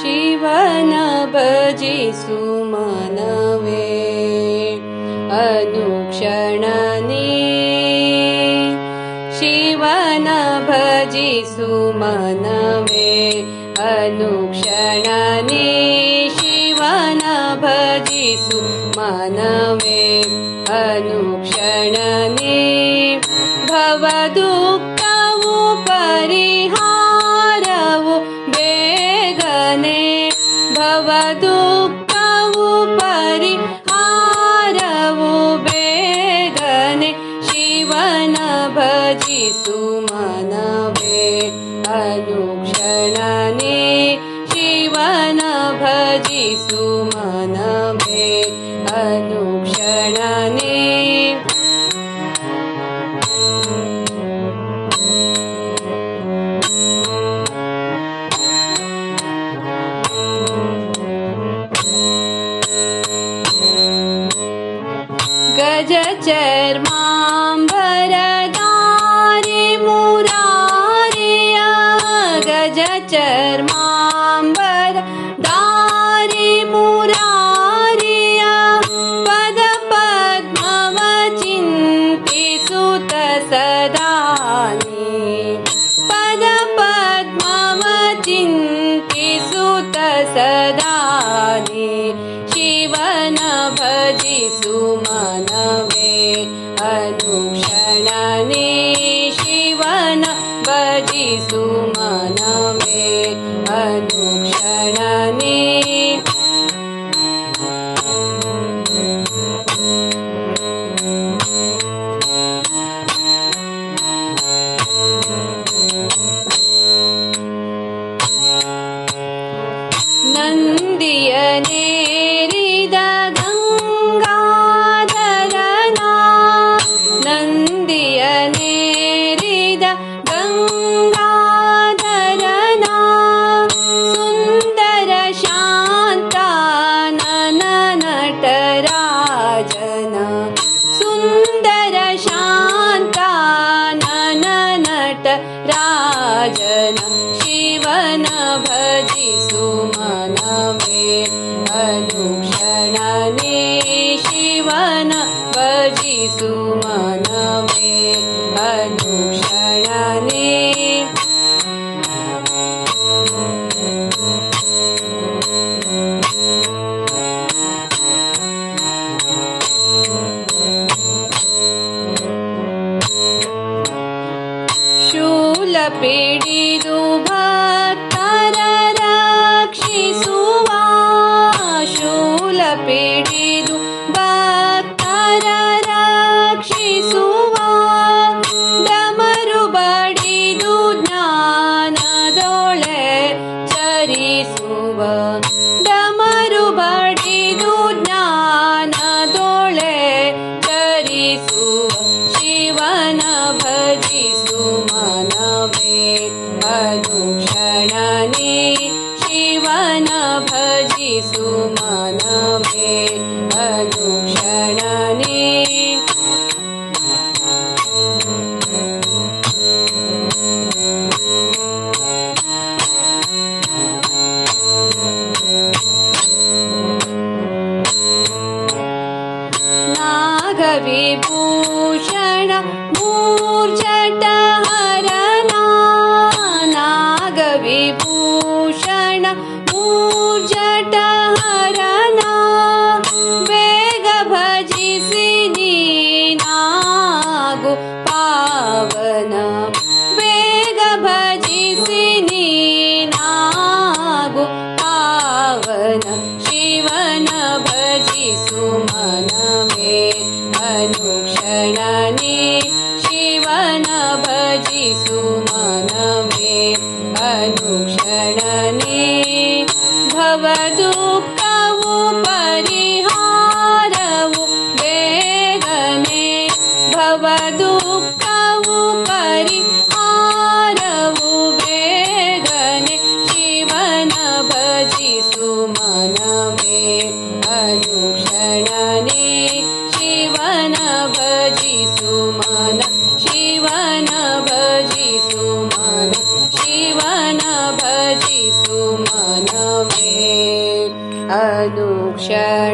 शिवन भजिसु मनवे अनुक्षणनि शिवन भजिसु मनवे अनुक्षणनि शिवन भजिसु मनवे अनुक्षणनि भवदुःखवु भवदुःखवु परिहारवु बेगने शिवन भजिसु मनवे। अनुक्षणने शिवन भजिसु मनवे। अनुक्षणने गजचर्माम्बरदारि मुरारिया गजचर्माम्बर दारि मुरारिया पदपद्मवचिन्तिसुत सदानि पदपद्मवचिन्तिसुत सदानि अनुक्षणने शिवन भजिसु मनवे अनुक्षणने। शूलपीडिदु नागविभूषण मूर्जटहरना नागविभूषण मूर्जटहरना अनुक्षणने भवदुःखवु परिहारवु बेगने भवदुःखवु परिहारवु बेगने शिवन भजिसु मनवे अनुक्षणने शिवन भजिसु मन भजिसु मनवे अनुक्षणानि